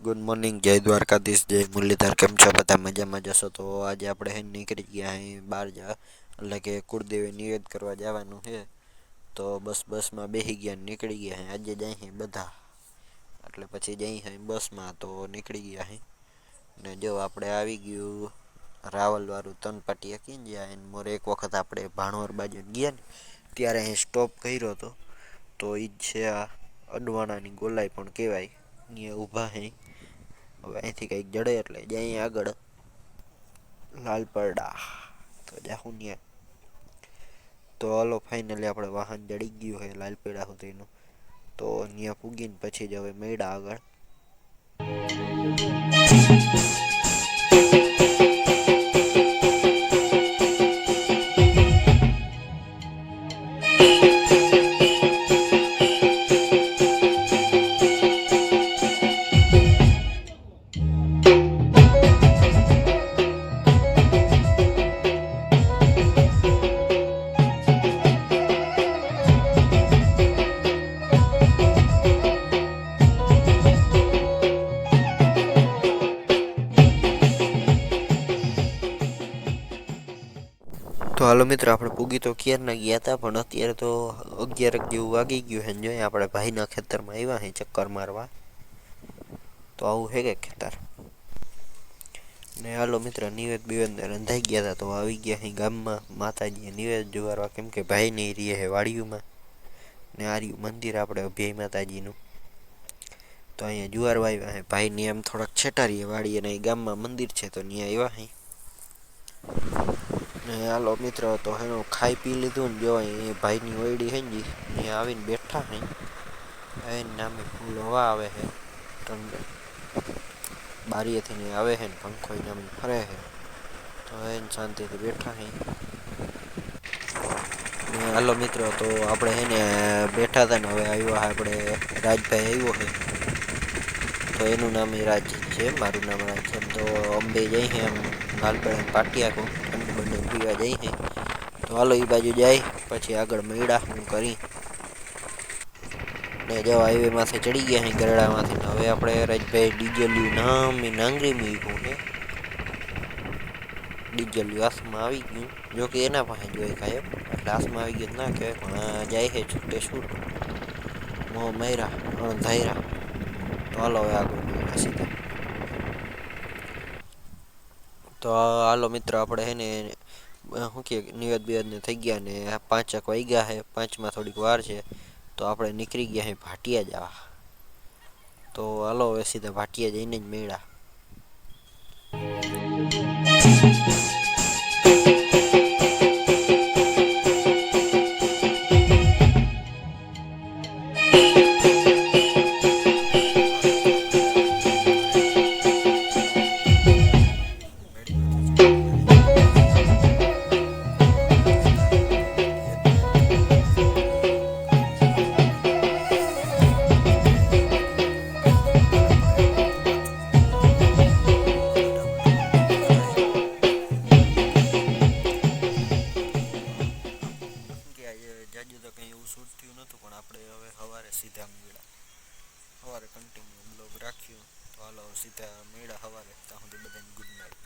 Good morning જય દ્વારકાધીશ, જય મુરલીધર, કેમ છો બધા મજામાં જશો? તો આજે આપણે હે નીકળી ગયા અહીં બહાર જા એટલે કે કુળદેવે નિવેદ કરવા જવાનું છે તો બસ બસમાં બેસી ગયા ને નીકળી ગયા હે. આજે જાય હે બધા. એટલે પછી જઈ હે બસમાં, તો નીકળી ગયા હે. ને જો આપણે આવી ગયું રાવલવાળું તન પાટિયા કીને જ્યાં એને મોરે એક વખત આપણે ભાણવર બાજુ ગયા ને, ત્યારે અહીં સ્ટોપ કર્યો હતો. તો એ જ છે આ અડવાણાની ગોલાઈ પણ કહેવાય. અહીંયા ઊભા હે. હવે અહીંથી કંઈક જડે એટલે જ્યાં આગળ. લાલપરડા. તો જાહું ત્યાં તો હાલો ફાઇનલી આપણે વાહન જડી ગયું છે લાલપેડા સુધીનું. તો ત્યાં પૂગીને પછી જ હવે મેળા આગળ. તો હાલો મિત્રો, આપણે પૂગી તો ક્યારના ગયા હતા પણ અત્યારે તો અગિયાર જેવું વાગી ગયું છે જોઈએ આપણે ભાઈના ખેતરમાં આવ્યા છે ચક્કર મારવા. તો આવું છે કે ખેતર? ને હાલો મિત્ર, નિવેદ બિવેદ રંધાઈ ગયા હતા તો આવી ગયા અહીં ગામમાં. માતાજીએ નિવેદ જુવારવા, કેમ કે ભાઈ નહીં રહીએ છે વાડીઓમાં. ને આર્યું મંદિર આપણે અભ્યાય માતાજીનું. તો અહીંયા જુવારવા આવ્યા છે. ભાઈને એમ થોડાક છેટારીએ વાડી અને અહીં ગામમાં મંદિર છે, તો ત્યાં આવ્યા ને હાલો મિત્ર, તો એનું ખાઈ પી લીધું ને જો એ ભાઈની ઓયડી હે ને ત્યાં આવીને બેઠા હે. એને નામે ફૂલ હવા આવે છે ઠંડ. બારીએથી ને આવે છે ને પંખો નામે ફરે છે તો એને શાંતિથી બેઠા હે. હાલો મિત્રો, તો આપણે હે ને બેઠા હતા ને હવે આવ્યો આપણે રાજભાઈ આવ્યો છે તો એનું નામ એ રાજ છે, મારું નામ રાજ છે. તો અંબે જઈ છે એમ. લાલપેડા પાટિયા કહું ઠંડુ બંને પીવા જઈ છે. તો હાલો એ બાજુ જાય, પછી આગળ મેળા હું કરી. ને જો હાઈવેમાંથી ચડી ગયા અહીં ગરડામાંથી ને હવે આપણે રાજભાઈ ડીજલિયું નામ એ નાંગરી મૂક્યું છે. ડીજલિયું હાથમાં આવી ગયું. જો કે એના પાસે જોઈ કાંઈ એટલે હાથમાં આવી ગયું ના કહેવાય, પણ આ જાય છે છૂટે છૂટ. મો મયરા અણધાયરા તો હાલો હવે આગળ મેળા સીધા. તો હાલો મિત્ર, આપણે હે ને, શું કે, નિવેદ બિવેદને થઈ ગયા ને, પાંચક વાગ્યા છે પાંચમાં થોડીક વાર છે, તો આપણે નીકળી ગયા છે ભાટિયા જવા. તો હાલો હવે સીધા ભાટિયા જઈને જ મેળા. હવે સવારે સીધા મેળા. સવારે કન્ટિન્યુ બ્લોગ રાખ્યું. તો હાલો સીધા મેળા સવારે ત્યાં સુધી બધાને ગુડ નાઇટ